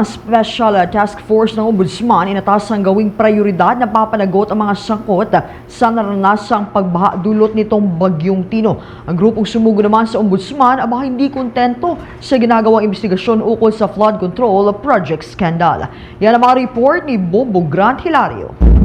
Special uh, Task Force ng Ombudsman inatasang gawing prioridad na papanagot ang mga sangkot sa naranasang pagbaha dulot nitong bagyong Tino. Ang grupong sumugo naman sa Ombudsman aba hindi kontento sa ginagawang investigasyon ukol sa flood control project scandal. Yan ang mga report ni Bobo Grant Hilario.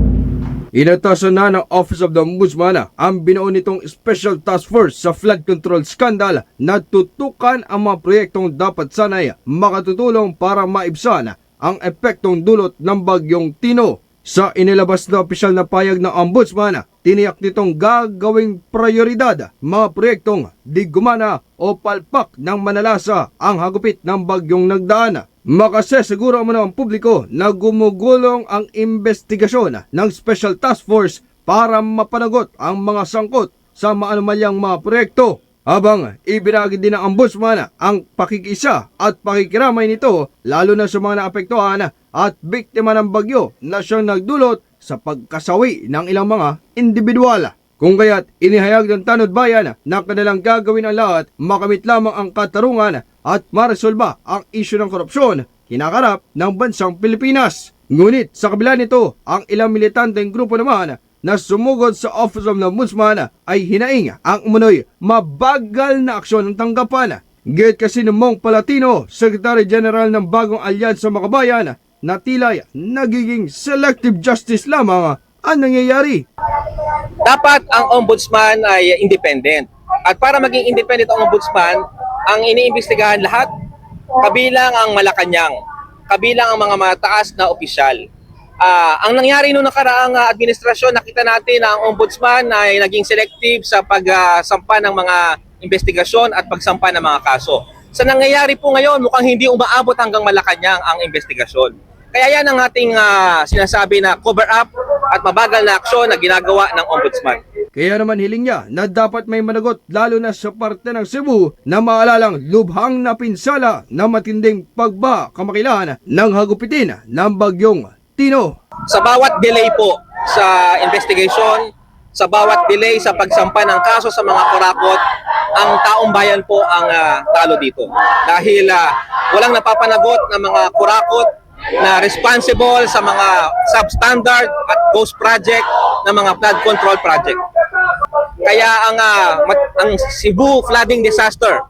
Inatasan na ng Office of the Ombudsman ang binuo nitong Special Task Force sa flood control scandal na tutukan ang mga proyektong dapat sanay makatutulong para maibsan ang epektong dulot ng bagyong Tino. Sa inilabas na opisyal na payag ng Ombudsman, tiniyak nitong gagawing prioridad mga proyektong di gumana o palpak ng manalasa ang hagupit ng bagyong nagdaan. Makasesiguro mo ng publiko na gumugulong ang investigasyon ng Special Task Force para mapanagot ang mga sangkot sa maanumalyang mga proyekto. Habang ibinagi din ng ombudsman ang pakikisa at pakikiramay nito lalo na sa mga naapektuhan at biktima ng bagyo na siyang nagdulot sa pagkasawi ng ilang mga individual. Kung kaya't inihayag ng Tanod Bayan na kanilang gagawin ang lahat makamit lamang ang katarungan at maresolba ang isyu ng korupsyon kinakarap ng bansang Pilipinas. Ngunit sa kabila nito, ang ilang militanteng grupo naman na sumugod sa Office of the Ombudsman ay hinaing ang umunoy mabagal na aksyon ng tanggapan. Gayet kasi ng Mong Palatino, Secretary General ng Bagong Alyansa Makabayan, na tila nagiging selective justice lamang ang nangyayari. Dapat ang ombudsman ay independent. At para maging independent ang ombudsman, ang iniimbestigahan lahat, kabilang ang Malacanang, kabilang ang mga mataas na opisyal. Ah, ang nangyari noong nakaraang ah, administrasyon, nakita natin na ang ombudsman ay naging selective sa pagsampa ng mga investigasyon at pagsampa ng mga kaso. Sa nangyayari po ngayon, mukhang hindi umaabot hanggang Malacanang ang investigasyon. Kaya yan ang ating ah, sinasabi na cover up at mabagal na aksyon na ginagawa ng ombudsman. Kaya naman hiling niya na dapat may managot lalo na sa parte ng Cebu na maalalang lubhang na pinsala na matinding pagba kamakilan ng hagupitin ng bagyong Tino. Sa bawat delay po sa investigation, sa bawat delay sa pagsampa ng kaso sa mga kurakot, ang taong bayan po ang ah, talo dito. Dahil ah, walang napapanagot ng mga kurakot na responsible sa mga substandard at ghost project ng mga flood control project. Kaya ang mat- ang Cebu flooding disaster,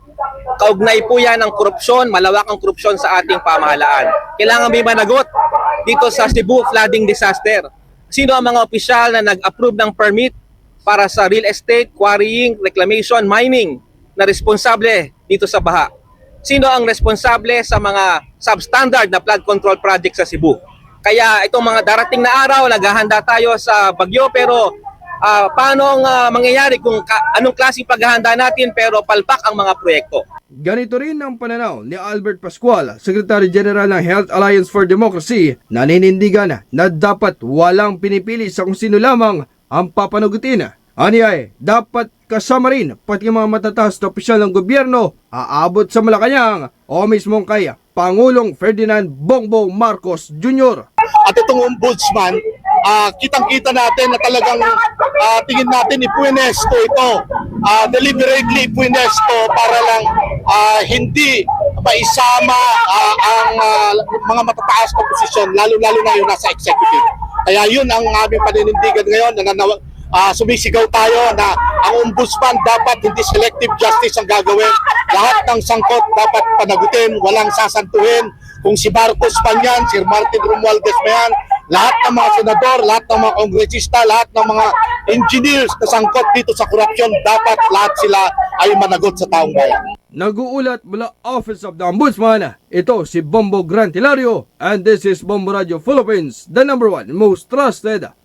kaugnay po yan ng korupsyon, malawakang korupsyon sa ating pamahalaan. Kailangan may managot dito sa Cebu flooding disaster. Sino ang mga opisyal na nag-approve ng permit para sa real estate, quarrying, reclamation, mining na responsable dito sa baha? Sino ang responsable sa mga substandard na flood control project sa Cebu? Kaya itong mga darating na araw, naghahanda tayo sa bagyo pero ah, paano ang ah, mangyayari kung ka- anong klaseng paghahanda natin pero palpak ang mga proyekto? Ganito rin ang pananaw ni Albert Pascual, Secretary General ng Health Alliance for Democracy, na ninindigan na dapat walang pinipili sa kung sino lamang ang papanagutin. Aniyay, dapat kasama rin pati mga matataas na opisyal ng gobyerno aabot sa Malacanang o mismong kay Pangulong Ferdinand Bongbong Marcos Jr. at itong ombudsman, ah, kitang-kita natin na talagang ah, tingin natin ipuenesto ito, ah, deliberately ipuenesto para lang ah, hindi maisama ah, ang ah, mga matataas na posisyon, lalo-lalo na yung nasa executive. Kaya yun ang aming paninindigan ngayon, nananaw, ah, sumisigaw tayo na ang ombudsman dapat hindi selective justice ang gagawin. Lahat ng sangkot dapat panagutin, walang sasantuhin. Kung si Marcos man yan, si Martin Romualdez yan, lahat ng mga senador, lahat ng mga kongresista, lahat ng mga engineers na sangkot dito sa korupsyon, dapat lahat sila ay managot sa taong bayan. Nag-uulat mula Office of the Ombudsman. Ito si Bombo Grant Hilario and this is Bombo Radio Philippines, the number one most trusted